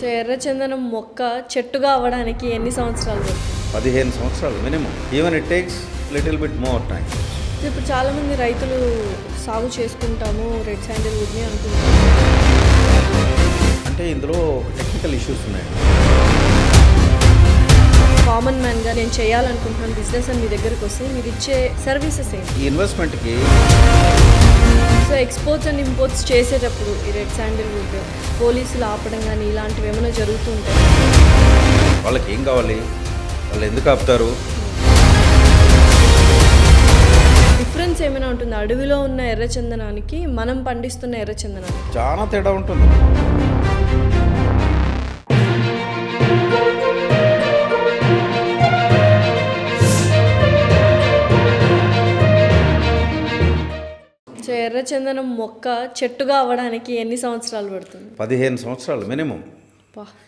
So ఎర్రచందనం మొక్క చెట్టుగా అవ్వడానికి ఎన్ని సంవత్సరాలు పడుతుంది? పదిహేను సంవత్సరాలు minimum. Even it takes little bit more time ఇప్పుడు చాలామంది రైతులు సాగు చేసుకుంటాము రెడ్ శాండిల్ వుడ్ని అనుకుంటారు. అంటే ఇందులో టెక్నికల్ ఇష్యూస్ ఉన్నాయి. కామన్ మ్యాన్గా నేను చేయాలనుకుంటున్నాను బిజినెస్ అని మీ దగ్గరకు వస్తే మీరు ఇచ్చే సర్వీసెస్ ఏంటి? ఈ ఇన్వెస్ట్మెంట్కి సో ఎక్స్పోర్ట్స్ అండ్ ఇంపోర్ట్స్ చేసేటప్పుడు ఈ రెడ్ శాండిల్ వుడ్ పోలీసులు ఆపడం కానీ ఇలాంటివి ఏమైనా జరుగుతూ ఉంటాయి? వాళ్ళకి ఏం కావాలి? వాళ్ళు ఎందుకు ఆపుతారు? డిఫరెన్స్ ఏమైనా ఉంటుంది? అడవిలో ఉన్న ఎర్రచందనానికి మనం పండిస్తున్న ఎర్రచందనానికి చాలా తేడా ఉంటుంది. ఎర్రచందనం మొక్క చెట్టుగా అవ్వడానికి ఎన్ని సంవత్సరాలు పడుతుంది? పదిహేను సంవత్సరాలు minimum.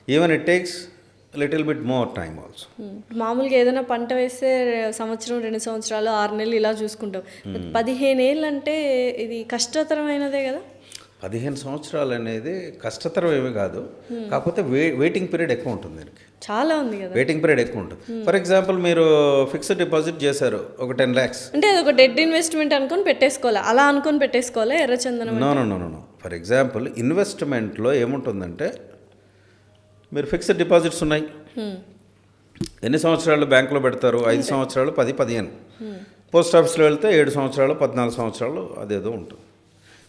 Even it takes little bit more time also. మామూలుగా ఏదైనా పంట వేస్తే సంవత్సరం రెండు సంవత్సరాలు ఆరు నెలలు ఇలా చూసుకుంటాం. పదిహేను ఏళ్ళు అంటే ఇది కష్టతరమైనదే కదా? పదిహేను సంవత్సరాలు అనేది కష్టతరం ఏమీ కాదు. కాకపోతే వే వెయిటింగ్ పీరియడ్ ఎక్కువ ఉంటుంది దీనికి. చాలా ఉంది కదా. వెయిటింగ్ పీరియడ్ ఎక్కువ ఉంటుంది. ఫర్ ఎగ్జాంపుల్ మీరు ఫిక్స్డ్ డిపాజిట్ చేశారు ఒక టెన్ ల్యాక్స్ అంటే అది ఒక డెడ్ ఇన్వెస్ట్మెంట్ అనుకొని పెట్టేసుకోవాలి. అలా అనుకొని పెట్టేసుకోవాలి ఎర్రచందనం no no no no for example ఇన్వెస్ట్మెంట్లో ఏముంటుందంటే మీరు ఫిక్స్డ్ డిపాజిట్స్ ఉన్నాయి. హ్మ్. ఎన్ని సంవత్సరాలు బ్యాంకులో పెడతారు? ఐదు సంవత్సరాలు పది పదిహేను. పోస్ట్ ఆఫీస్లో వెళ్తే ఏడు సంవత్సరాలు పద్నాలుగు సంవత్సరాలు అదేదో ఉంటుంది.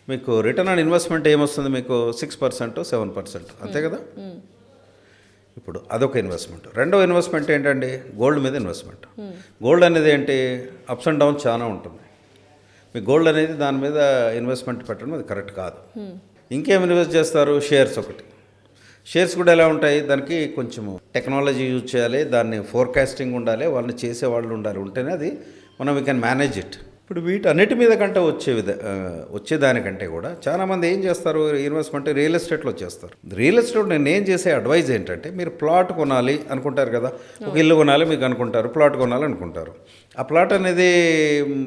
మీకు రిటర్న్ ఆన్ ఇన్వెస్ట్మెంట్ ఏమొస్తుంది? మీకు సిక్స్ పర్సెంట్ సెవెన్ పర్సెంట్ అంతే కదా? ఇప్పుడు అదొక ఇన్వెస్ట్మెంట్ రెండవ ఇన్వెస్ట్మెంట్ ఏంటండి? గోల్డ్ మీద ఇన్వెస్ట్మెంట్ గోల్డ్ అనేది ఏంటి? అప్స్ అండ్ డౌన్స్ చాలా ఉంటుంది. మీ గోల్డ్ అనేది దాని మీద ఇన్వెస్ట్మెంట్ పెట్టడం అది కరెక్ట్ కాదు. ఇంకేం ఇన్వెస్ట్ చేస్తారు? షేర్స్ ఒకటి. షేర్స్ కూడా ఎలా ఉంటాయి? దానికి కొంచెం టెక్నాలజీ యూజ్ చేయాలి. దాన్ని ఫోర్కాస్టింగ్ ఉండాలి. వాళ్ళని చేసే వాళ్ళు ఉండాలి. ఉంటేనే అది మనం వీ కెన్ మేనేజ్ ఇట్ ఇప్పుడు వీటన్నిటి మీద కంటే వచ్చే విధ వచ్చేదానికంటే కూడా చాలామంది ఏం చేస్తారు? ఇన్వెస్ట్మెంట్ రియల్ ఎస్టేట్లో చేస్తారు. రియల్ ఎస్టేట్ నేను ఏం చేసే అడ్వైజ్ ఏంటంటే మీరు ప్లాట్ కొనాలి అనుకుంటారు కదా? ఒక ఇల్లు కొనాలి మీకు అనుకుంటారు ప్లాట్ కొనాలి అనుకుంటారు. ఆ ప్లాట్ అనేది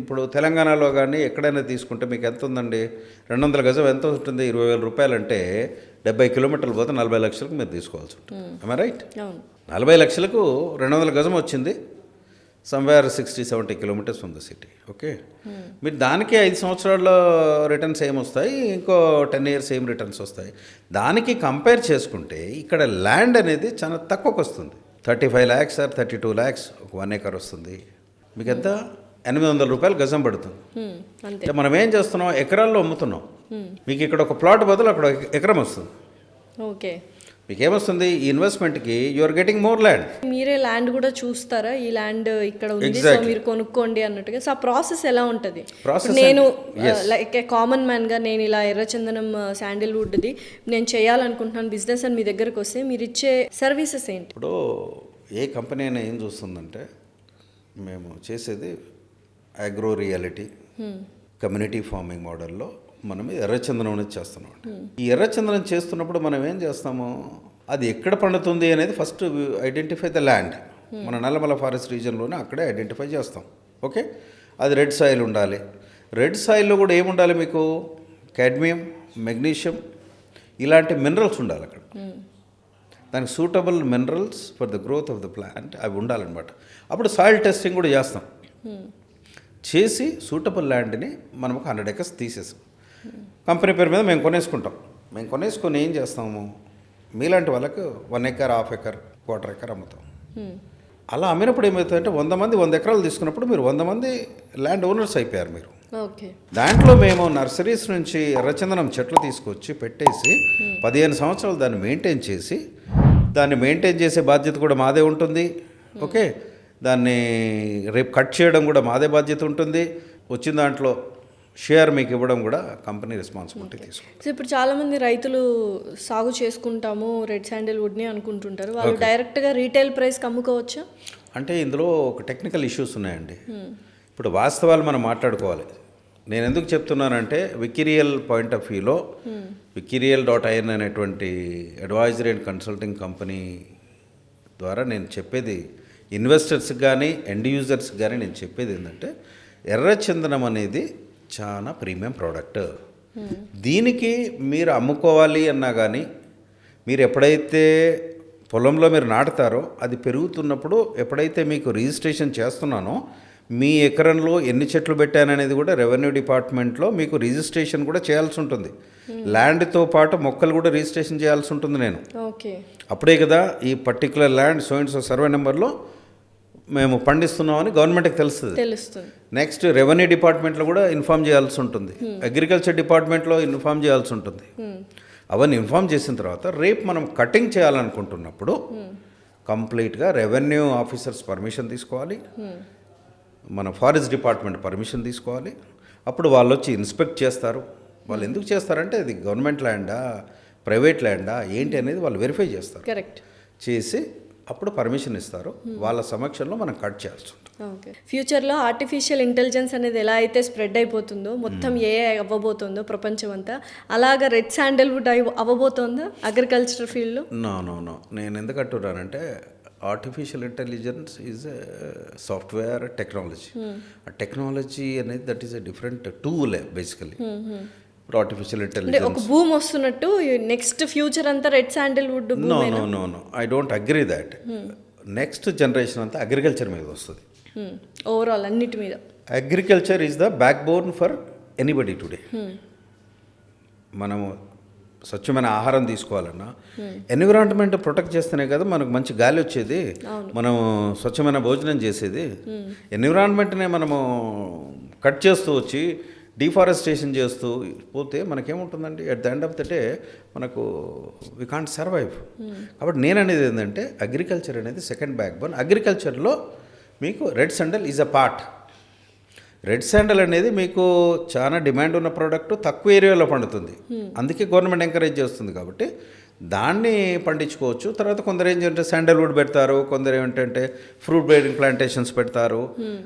ఇప్పుడు తెలంగాణలో కానీ ఎక్కడైనా తీసుకుంటే మీకు ఎంత ఉందండి? రెండు వందల గజం ఎంత ఉంటుంది? ఇరవై వేల రూపాయలు అంటే డెబ్బై కిలోమీటర్లు పోతే నలభై లక్షలకు మీరు తీసుకోవాల్సి ఉంటుంది. రైట్ నలభై లక్షలకు రెండు వందల గజం వచ్చింది. సమ్వేర్ సిక్స్టీ సెవెంటీ కిలోమీటర్స్ ఉంది సిటీ ఓకే మీరు దానికి ఐదు సంవత్సరాల్లో రిటర్న్స్ ఏం వస్తాయి? ఇంకో టెన్ ఇయర్స్ ఏం రిటర్న్స్ వస్తాయి? దానికి కంపేర్ చేసుకుంటే ఇక్కడ ల్యాండ్ అనేది చాలా తక్కువకు వస్తుంది. Thirty five lakhs or thirty two lakhs ఒక వన్ ఏకర్ వస్తుంది. మీకు ఎంత ఎనిమిది వందల రూపాయలు గజం పడుతుంది. అంతే. అంటే మనం ఏం చేస్తున్నాం? ఎకరాల్లో అమ్ముతున్నాం. మీకు ఇక్కడ ఒక ప్లాట్ బదులు అక్కడ ఎకరం వస్తుంది. ఓకే మీకు ఏమొస్తుంది ఈ ఇన్వెస్ట్మెంట్కి you are getting more land మీరే ల్యాండ్ కూడా చూస్తారా? ఈ ల్యాండ్ ఇక్కడ ఉంది సో. మీరు కొనుక్కోండి అన్నట్టుగా. సో ఆ ప్రాసెస్ ఎలా ఉంటుంది? నేను. లైక్ కామన్ మ్యాన్గా నేను ఇలా ఎర్రచందనం శాండిల్వుడ్ది నేను చేయాలనుకుంటున్నాను బిజినెస్ అని మీ దగ్గరకు వస్తే మీరు ఇచ్చే సర్వీసెస్ ఏంటి? ఇప్పుడు ఏ కంపెనీ అయినా ఏం చూస్తుందంటే మేము చేసేది అగ్రో రియాలిటీ కమ్యూనిటీ ఫార్మింగ్ మోడల్లో మనం ఎర్రచందనం అనేది చేస్తున్నాం ఈ ఎర్రచందనం చేస్తున్నప్పుడు మనం ఏం చేస్తాము? అది ఎక్కడ పండుతుంది అనేది ఫస్ట్ ఐడెంటిఫై ద ల్యాండ్. మన నల్లమల ఫారెస్ట్ రీజన్లోనే అక్కడే ఐడెంటిఫై చేస్తాం. ఓకే? అది రెడ్ సాయిల్ ఉండాలి. రెడ్ సాయిల్లో కూడా ఏముండాలి మీకు? కాడ్మియం మెగ్నీషియం ఇలాంటి మినరల్స్ ఉండాలి అక్కడ. దానికి suitable minerals for the growth of the plant అవి ఉండాలన్నమాట. అప్పుడు సాయిల్ టెస్టింగ్ కూడా చేస్తాం. చేసి సూటబుల్ ల్యాండ్ని మనం ఒక హండ్రెడ్ ఎకర్స్ తీసేసాం. కంపెనీ పేరు మీద మేము కొనేసుకుంటాం. మేము కొనేసుకొని ఏం చేస్తాము? మీలాంటి వాళ్ళకు one acre half acre quarter acre అమ్ముతాం. అలా అమ్మినప్పుడు ఏమవుతుందంటే వంద మంది వంద ఎకరాలు తీసుకున్నప్పుడు మీరు వంద మంది ల్యాండ్ ఓనర్స్ అయిపోయారు మీరు. ఓకే. దాంట్లో మేము నర్సరీస్ నుంచి ఎర్రచందనం చెట్లు తీసుకొచ్చి పెట్టేసి పదిహేను సంవత్సరాలు దాన్ని మెయింటైన్ చేసి దాన్ని మెయింటైన్ చేసే బాధ్యత కూడా మాదే ఉంటుంది. ఓకే? దాన్ని రేపు కట్ చేయడం కూడా మాదే బాధ్యత ఉంటుంది. వచ్చిన దాంట్లో షేర్ మీకు ఇవ్వడం కూడా కంపెనీ రెస్పాన్సిబిలిటీ తీసుకుంటుంది. సో ఇప్పుడు చాలా మంది రైతులు సాగు చేసుకుంటాము రెడ్ శాండిల్వుడ్ని అనుకుంటుంటారు. వాళ్ళు డైరెక్ట్గా రీటైల్ ప్రైస్కి అమ్ముకోవచ్చా? అంటే ఇందులో ఒక టెక్నికల్ ఇష్యూస్ ఉన్నాయండి. ఇప్పుడు వాస్తవాలు మనం మాట్లాడుకోవాలి. నేను ఎందుకు చెప్తున్నానంటే వికిరియల్ పాయింట్ ఆఫ్ వ్యూలో వికిరియల్ డాట్ ఐఎన్ అనేటువంటి అడ్వైజరీ అండ్ కన్సల్టింగ్ కంపెనీ ద్వారా నేను చెప్పేది ఇన్వెస్టర్స్కి కానీ ఎండ్ యూజర్స్కి కానీ నేను చెప్పేది ఏంటంటే ఎర్రచందనం అనేది చాలా ప్రీమియం ప్రోడక్ట్. దీనికి మీరు అమ్ముకోవాలి అన్నా కానీ మీరు ఎప్పుడైతే పొలంలో మీరు నాటుతారో అది పెరుగుతున్నప్పుడు ఎప్పుడైతే మీకు రిజిస్ట్రేషన్ చేస్తున్నానో మీ ఎకరంలో ఎన్ని చెట్లు పెట్టాననేది కూడా రెవెన్యూ డిపార్ట్మెంట్లో మీకు రిజిస్ట్రేషన్ కూడా చేయాల్సి ఉంటుంది. ల్యాండ్తో పాటు మొక్కలు కూడా రిజిస్ట్రేషన్ చేయాల్సి ఉంటుంది నేను. ఓకే. అప్పుడే కదా ఈ particular land so and so survey నెంబర్లో మేము పండిస్తున్నామని గవర్నమెంట్కి తెలుస్తుంది. తెలుస్తుంది. నెక్స్ట్ రెవెన్యూ డిపార్ట్మెంట్లో కూడా ఇన్ఫామ్ చేయాల్సి ఉంటుంది. అగ్రికల్చర్ డిపార్ట్మెంట్లో ఇన్ఫామ్ చేయాల్సి ఉంటుంది. అవన్నీ ఇన్ఫామ్ చేసిన తర్వాత రేపు మనం కటింగ్ చేయాలనుకుంటున్నప్పుడు కంప్లీట్గా రెవెన్యూ ఆఫీసర్స్ పర్మిషన్ తీసుకోవాలి. మన ఫారెస్ట్ డిపార్ట్మెంట్ పర్మిషన్ తీసుకోవాలి. అప్పుడు వాళ్ళు వచ్చి ఇన్స్పెక్ట్ చేస్తారు. వాళ్ళు ఎందుకు చేస్తారంటే ఇది గవర్నమెంట్ ల్యాండా ప్రైవేట్ ల్యాండా ఏంటి అనేది వాళ్ళు వెరిఫై చేస్తారు. కరెక్ట్ చేసి అప్పుడు పర్మిషన్ ఇస్తారు. వాళ్ళ సమక్షంలో మనం కట్ చేయాల్సి ఉంటుంది. ఫ్యూచర్లో ఆర్టిఫిషియల్ ఇంటెలిజెన్స్ అనేది ఎలా అయితే స్ప్రెడ్ అయిపోతుందో మొత్తం ఏ అవ్వబోతుందో ప్రపంచం అంతా అలాగా రెడ్ శాండల్వుడ్ అయి అవ్వబోతుందా అగ్రికల్చర్ ఫీల్డ్లో నో నో నో నేను ఎందుకు అంటున్నానంటే artificial intelligence is software technology ఆ టెక్నాలజీ అనేది that is a different tool basically ఇప్పుడు ఆర్టిఫిషియల్ ఇంటెలిజెన్స్ ఒక భూమి వస్తున్నట్టు నెక్స్ట్ ఫ్యూచర్ అంతా red sandalwood no no no no I don't agree that next generation అంతా అగ్రికల్చర్ మీద వస్తుంది. ఓవరాల్ అన్నిటి మీద. Agriculture is the backbone for anybody today మనము స్వచ్ఛమైన ఆహారం తీసుకోవాలన్నా ఎన్విరాన్మెంట్ ప్రొటెక్ట్ చేస్తేనే కదా మనకు మంచి గాలి వచ్చేది మనం స్వచ్ఛమైన భోజనం చేసేది. ఎన్విరాన్మెంట్నే మనము కట్ చేస్తూ వచ్చి డిఫారెస్టేషన్ చేస్తూ పోతే మనకేముంటుందండి? At the end of the day మనకు వి కాంట్ సర్వైవ్ కాబట్టి నేను అనేది ఏంటంటే అగ్రికల్చర్ అనేది సెకండ్ బ్యాక్ బోన్ అగ్రికల్చర్లో మీకు red sandal is a part red sandal అనేది మీకు చాలా డిమాండ్ ఉన్న ప్రోడక్ట్ తక్కువ ఏరియాలో పండుతుంది. అందుకే గవర్నమెంట్ ఎంకరేజ్ చేస్తుంది కాబట్టి దాన్ని పండించుకోవచ్చు. తర్వాత కొందరు ఏం చేయంటే శాండల్వుడ్ పెడతారు కొందరు ఏమిటంటే ఫ్రూట్ బేరింగ్ ప్లాంటేషన్స్ పెడతారు.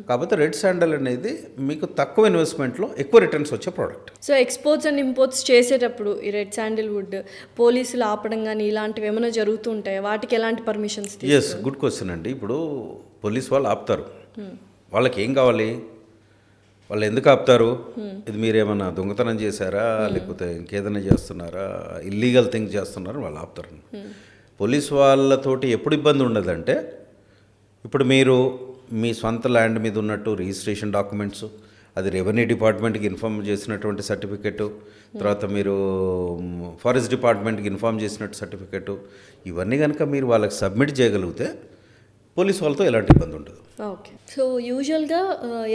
కాకపోతే రెడ్ శాండల్ అనేది మీకు తక్కువ ఇన్వెస్ట్మెంట్లో ఎక్కువ రిటర్న్స్ వచ్చే product so exports and imports చేసేటప్పుడు ఈ రెడ్ శాండిల్వుడ్ పోలీసులు ఆపడం కానీ ఇలాంటివి ఏమైనా జరుగుతూ ఉంటాయి? వాటికి ఎలాంటి పర్మిషన్స్ ఎస్ గుడ్ క్వశ్చన్ అండి. ఇప్పుడు పోలీస్ వాళ్ళు ఆపుతారు. వాళ్ళకి ఏం కావాలి? వాళ్ళు ఎందుకు ఆపుతారు? ఇది మీరేమన్నా దొంగతనం చేశారా? లేకపోతే ఇంకేదైనా చేస్తున్నారా? ఇల్లీగల్ థింగ్స్ చేస్తున్నారా? వాళ్ళు ఆపుతారు. పోలీస్ వాళ్ళతోటి ఎప్పుడు ఇబ్బంది ఉండదంటే ఇప్పుడు మీరు మీ సొంత ల్యాండ్ మీద ఉన్నట్టు రిజిస్ట్రేషన్ డాక్యుమెంట్స్ అది రెవెన్యూ డిపార్ట్మెంట్కి ఇన్ఫామ్ చేసినటువంటి సర్టిఫికెట్ తర్వాత మీరు ఫారెస్ట్ డిపార్ట్మెంట్కి ఇన్ఫామ్ చేసినట్టు సర్టిఫికెట్ ఇవన్నీ కనుక మీరు వాళ్ళకి సబ్మిట్ చేయగలిగితే పోలీస్ వాళ్ళతో ఎలాంటి ఇబ్బంది ఉండదు. ఓకే. సో యూజువల్గా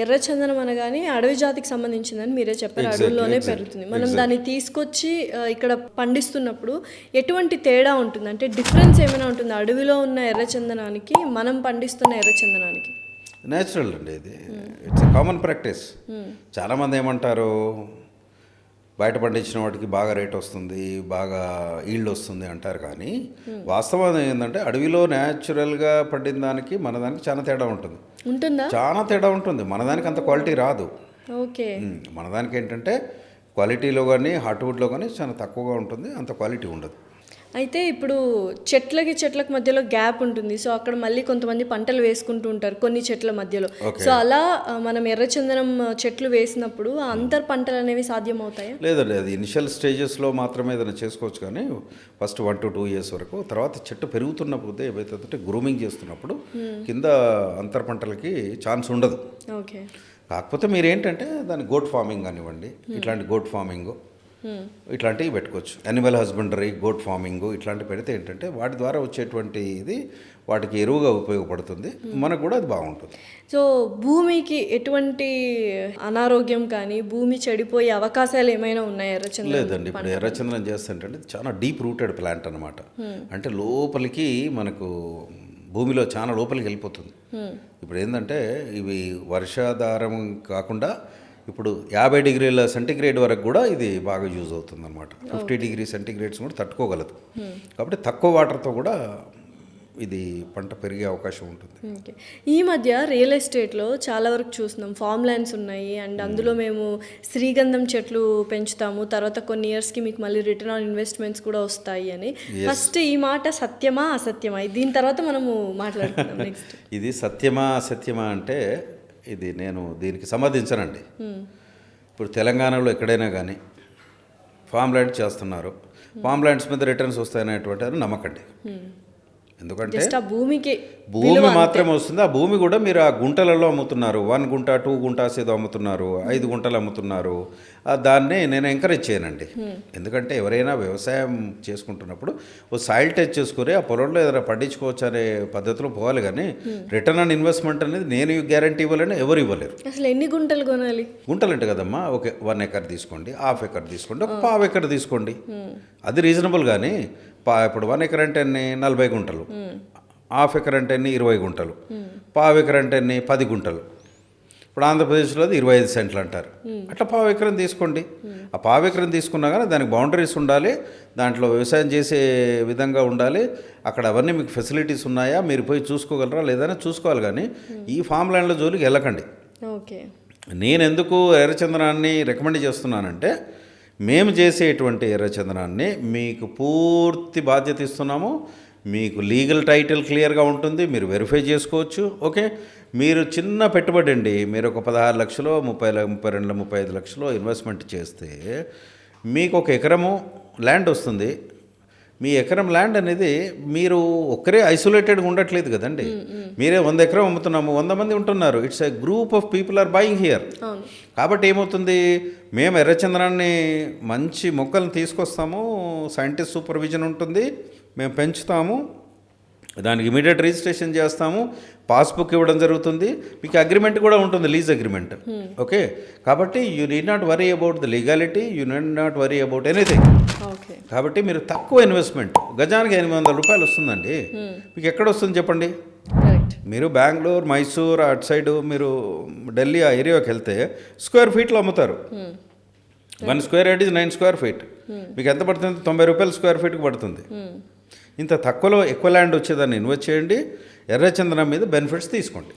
ఎర్రచందనం అనగానే అడవి జాతికి సంబంధించిందని మీరే చెప్పారు. అడవుల్లోనే పెరుగుతుంది. మనం దాన్ని తీసుకొచ్చి ఇక్కడ పండిస్తున్నప్పుడు ఎటువంటి తేడా ఉంటుంది? అంటే డిఫరెన్స్ ఏమైనా ఉంటుంది? అడవిలో ఉన్న ఎర్రచందనానికి మనం పండిస్తున్న ఎర్రచందనానికి న్యాచురల్ అండి ఇది. ఇట్స్ కామన్ ప్రాక్టీస్ చాలామంది ఏమంటారు బయట పండించిన వాటికి బాగా రేట్ వస్తుంది బాగా ఈల్డ్ వస్తుంది అంటారు కానీ వాస్తవం ఏంటంటే అడవిలో న్యాచురల్గా పండిన దానికి మన దానికి చాలా తేడా ఉంటుంది. ఉంటుందా? చాలా తేడా ఉంటుంది. మన దానికి అంత క్వాలిటీ రాదు. ఓకే. మన దానికి ఏంటంటే క్వాలిటీలో కానీ హార్ట్వుడ్లో కానీ చాలా తక్కువగా ఉంటుంది. అంత క్వాలిటీ ఉండదు. అయితే ఇప్పుడు చెట్లకి చెట్లకి మధ్యలో గ్యాప్ ఉంటుంది. సో అక్కడ మళ్ళీ కొంతమంది పంటలు వేసుకుంటూ ఉంటారు కొన్ని చెట్ల మధ్యలో. సో అలా మనం ఎర్రచందనం చెట్లు వేసినప్పుడు ఆ అంతర్ పంటలు అనేవి సాధ్యమవుతాయా? లేదండి అది ఇనిషియల్ స్టేజెస్లో మాత్రమే ఏదైనా చేసుకోవచ్చు కానీ first one to two years వరకు. తర్వాత చెట్టు పెరుగుతున్న పోతే ఏవైతే గ్రూమింగ్ చేస్తున్నప్పుడు కింద అంతర్ పంటలకి ఛాన్స్ ఉండదు. ఓకే. కాకపోతే మీరు ఏంటంటే దాని గోట్ ఫార్మింగ్ కానివ్వండి ఇట్లాంటి గోట్ ఫార్మింగ్. ఇట్లాంటివి పెట్టుకోవచ్చు. యానిమల్ హస్బెండరీ గోట్ ఫార్మింగ్ ఇట్లాంటివి పెడితే ఏంటంటే వాటి ద్వారా వచ్చేటువంటి ఇది వాటికి ఎరువుగా ఉపయోగపడుతుంది. మనకు కూడా అది బాగుంటుంది. సో భూమికి ఎటువంటి అనారోగ్యం కానీ భూమి చెడిపోయే అవకాశాలు ఏమైనా ఉన్నాయా ఎర్రచందనం లేదండి. ఇప్పుడు ఎర్రచందనం చేస్తుంటే చాలా డీప్ రూటెడ్ ప్లాంట్ అనమాట అంటే లోపలికి మనకు భూమిలో చాలా లోపలికి వెళ్ళిపోతుంది. ఇప్పుడు ఏంటంటే ఇవి వర్షాధారం కాకుండా ఇప్పుడు యాభై డిగ్రీల సెంటిగ్రేడ్ వరకు కూడా ఇది బాగా యూజ్ అవుతుంది అనమాట ఫిఫ్టీ డిగ్రీ సెంటిగ్రేడ్స్ కూడా తట్టుకోగలదు. కాబట్టి తక్కువ వాటర్తో కూడా ఇది పంట పెరిగే అవకాశం ఉంటుంది. ఈ మధ్య రియల్ ఎస్టేట్లో చాలా వరకు చూస్తున్నాం. ఫామ్ ల్యాండ్స్ ఉన్నాయి అండ్ అందులో మేము శ్రీగంధం చెట్లు పెంచుతాము. తర్వాత కొన్ని ఇయర్స్కి మీకు మళ్ళీ రిటర్న్ ఆన్ ఇన్వెస్ట్మెంట్స్ కూడా వస్తాయి అని. ఫస్ట్ ఈ మాట సత్యమా అసత్యమా? దీని తర్వాత మనము మాట్లాడుకుందాం నెక్స్ట్ ఇది సత్యమా అసత్యమా అంటే ఇది నేను దీనికి సమర్థించనండి ఇప్పుడు తెలంగాణలో ఎక్కడైనా కానీ ఫామ్ ల్యాండ్ చేస్తున్నారు. ఫామ్ ల్యాండ్స్ మీద రిటర్న్స్ వస్తాయనేటువంటి అని నమ్మకండి. ఎందుకంటే భూమికి భూమి మాత్రమే వస్తుంది. ఆ భూమి కూడా మీరు ఆ గుంటలలో అమ్ముతున్నారు. వన్ గుంట టూ గుంటాస్ ఏదో అమ్ముతున్నారు. ఐదు గుంటలు అమ్ముతున్నారు. ఆ దాన్ని నేను ఎంకరేజ్ చేయనండి. ఎందుకంటే ఎవరైనా వ్యవసాయం చేసుకుంటున్నప్పుడు ఓ సాయిల్ టచ్ చేసుకుని ఆ పొలంలో ఏదైనా పండించుకోవచ్చు అనే పద్ధతిలో పోవాలి కానీ రిటర్న్ ఆన్ ఇన్వెస్ట్మెంట్ అనేది నేను గ్యారంటీ ఇవ్వాలని ఎవరు ఇవ్వలేరు. అసలు ఎన్ని గుంటలు కొనాలి? గుంటలు అంటే కదమ్మా ఓకే వన్ ఎకర్ తీసుకోండి హాఫ్ ఎకర్ తీసుకోండి ఒక పావు ఎకర్ తీసుకోండి. అది రీజనబుల్ కానీ ఇప్పుడు వన్ ఎకర్ అంటే ఎన్ని? నలభై గుంటలు. హాఫ్ ఎకర్ అంటే ఎన్ని? ఇరవై గుంటలు. పావు ఎకర్ అంటే ఎన్ని? పది గుంటలు. ఇప్పుడు ఆంధ్రప్రదేశ్లో అది ఇరవై ఐదు సెంట్లు అంటారు. అట్లా పావు ఎకరం తీసుకోండి. ఆ పావు ఎకరం తీసుకున్నా కానీ దానికి బౌండరీస్ ఉండాలి. దాంట్లో వ్యవసాయం చేసే విధంగా ఉండాలి. అక్కడ అవన్నీ మీకు ఫెసిలిటీస్ ఉన్నాయా? మీరు పోయి చూసుకోగలరా? లేదని చూసుకోవాలి కానీ ఈ ఫామ్ ల్యాండ్ల జోలికి వెళ్ళకండి. ఓకే. నేను ఎందుకు ఎర్రచందనాన్ని రికమెండ్ చేస్తున్నానంటే మేము చేసేటువంటి ఎర్రచందనాన్ని మీకు పూర్తి బాధ్యత ఇస్తున్నాము. మీకు లీగల్ టైటిల్ క్లియర్గా ఉంటుంది. మీరు వెరిఫై చేసుకోవచ్చు. ఓకే? మీరు చిన్న పెట్టుబడి అండి. మీరు ఒక పదహారు లక్షలు ముప్పై ముప్పై రెండు ముప్పై ఐదు లక్షలు ఇన్వెస్ట్మెంట్ చేస్తే మీకు ఒక ఎకరము ల్యాండ్ వస్తుంది. మీ ఎకరం ల్యాండ్ అనేది మీరు ఒక్కరే ఐసోలేటెడ్గా ఉండట్లేదు కదండి. మీరే వంద ఎకరం అమ్ముతున్నాము వంద మంది ఉంటున్నారు. It's a group of people are buying here కాబట్టి ఏమవుతుంది? మేము ఎర్రచంద్రాన్ని మంచి మొక్కలను తీసుకొస్తాము సైంటిస్ట్ సూపర్విజన్ ఉంటుంది మేము పెంచుతాము దానికి ఇమీడియట్ రిజిస్ట్రేషన్ చేస్తాము. పాస్బుక్ ఇవ్వడం జరుగుతుంది. మీకు అగ్రిమెంట్ కూడా ఉంటుంది లీజ్ అగ్రిమెంట్ ఓకే కాబట్టి you need not worry about the legality you need not worry about anything కాబట్టి మీరు తక్కువ ఇన్వెస్ట్మెంట్ గజానికి ఎనిమిది వందల రూపాయలు వస్తుందండి. మీకు ఎక్కడ వస్తుంది చెప్పండి? మీరు బెంగళూరు మైసూర్ అటు సైడ్ మీరు ఢిల్లీ ఆ ఏరియాకి వెళ్తే స్క్వేర్ ఫీట్లో అమ్ముతారు. One square yard is nine square feet మీకు ఎంత పడుతుంది? తొంభై రూపాయలు స్క్వేర్ ఫీట్కి పడుతుంది. ఇంత తక్కువలో ఎక్కువ ల్యాండ్ వచ్చేదాన్ని ఇన్వెస్ట్ చేయండి. ఎర్రచందనం మీద బెనిఫిట్స్ తీసుకోండి.